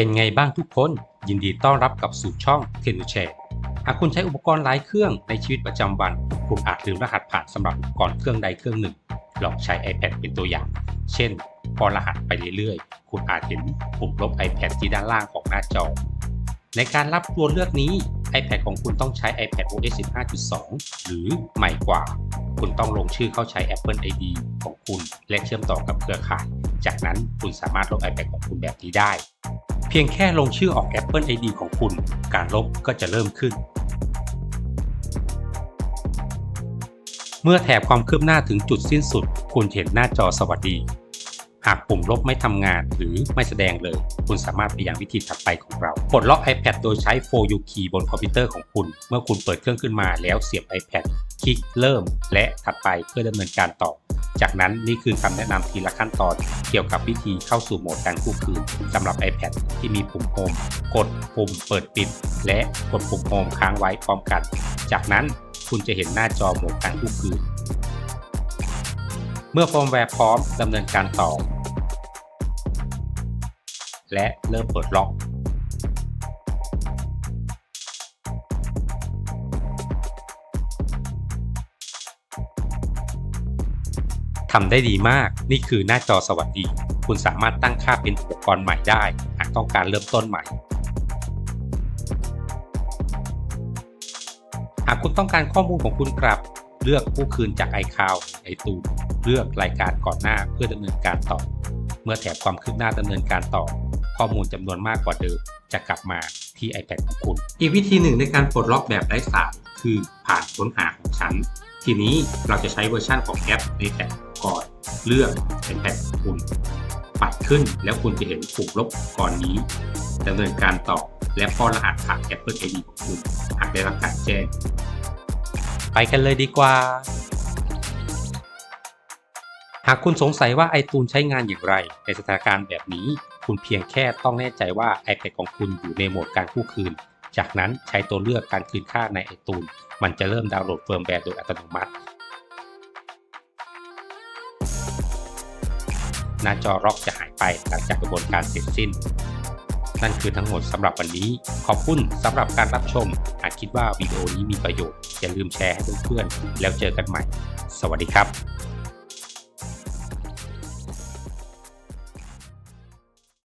เป็นไงบ้างทุกคน ยินดีต้อนรับกับสู่ช่องเทนูแชร์หากคุณใช้อุปกรณ์หลายเครื่องในชีวิตประจำวัน คุณอาจลืมรหัสผ่านสำหรับอุปกรณ์เครื่องใดเครื่องหนึ่ง ลองใช้ iPad เป็นตัวอย่าง เช่น พอรหัสไปเรื่อยๆ คุณอาจเห็นปุ่มลบ iPad ที่ด้านล่างของหน้าจอ ในการรับตัวเลือกนี้ iPad ของคุณต้องใช้ iPad OS 15.2 หรือใหม่กว่า คุณต้องลงชื่อเข้าใช้ Apple ID ของคุณ และเชื่อมต่อกับเครือข่าย จากนั้นคุณสามารถลบ iPad ของคุณแบบนี้ได้ เพียงแค่ลงชื่อออก Apple ID ของคุณ การลบก็จะเริ่มขึ้น เมื่อแถบความคืบหน้าถึงจุดสิ้นสุด คุณเห็นหน้าจอสวัสดี หากปุ่มลบไม่ทำงานหรือไม่แสดงเลย คุณสามารถไปยังวิธีถัดไปของเราปลดล็อก iPad โดยใช้ 4U Key บนคอมพิวเตอร์ของคุณ เมื่อคุณเปิดเครื่องขึ้นมาแล้วเสียบ iPad คลิกเริ่ม และถัดไปเพื่อดำเนินการต่อ จากนั้นนี่คือคำแนะนำทีละขั้นตอนเกี่ยวกับวิธีเข้าสู่โหมดการคู่คืนสำหรับ iPad ที่มีปุ่มโฮมกดปุ่มเปิดปิด และกดปุ่มโฮมค้างไว้พร้อมกัน จากนั้นคุณจะเห็นหน้าจอโหมดการคู่คืน เมื่อฟิร์มแวร์พร้อมดำเนินการต่อ และเริ่มเปิดล็อก ทำได้ดีมาก นี่คือหน้าจอสวัสดี คุณสามารถตั้งค่าเป็นอุปกรณ์ใหม่ได้ หากต้องการเริ่มต้นใหม่ หากคุณต้องการข้อมูลของคุณกลับ เลือกผู้คืนจาก iCloud ไอตูนเลือกรายการก่อนหน้าเพื่อดำเนินการต่อ เมื่อแถบความคืบหน้าดำเนินการต่อ ข้อมูลจำนวนมากกว่าเดิม จะกลับมาที่ iPad ของคุณ อีกวิธีหนึ่งในการปลดล็อกแบบไร้สายคือผ่านค้นหาของฉันทีนี้เราจะใช้เวอร์ชันของแอปในแท็บ ก่อนเลือก iPad ของคุณปัดขึ้นแล้วคุณจะเห็นปุ่มลบก่อนนี้ดำเนินการต่อและป้อรหัสผ่าน Apple ID ของคุณหากได้รับการแจ้ง ไปกันเลยดีกว่า หากคุณสงสัยว่า iTunes ใช้งานอย่างไร ในสถานการณ์แบบนี้ คุณเพียงแค่ต้องแน่ใจว่า iPad ของคุณอยู่ในโหมดการคู่คืน จากนั้นใช้ตัวเลือกการคืนค่าใน iTunes มันจะเริ่มดาวน์โหลดเฟิร์มแวร์โดยอัตโนมัติ หน้าจอล็อกจะหายไปหลังจากกระบวนการเสร็จสิ้น นั่นคือทั้งหมดสำหรับวันนี้ ขอบคุณสำหรับการรับชม หากคิดว่าวิดีโอนี้มีประโยชน์ อย่าลืมแชร์ให้เพื่อนๆแล้วเจอกันใหม่ สวัสดีครับ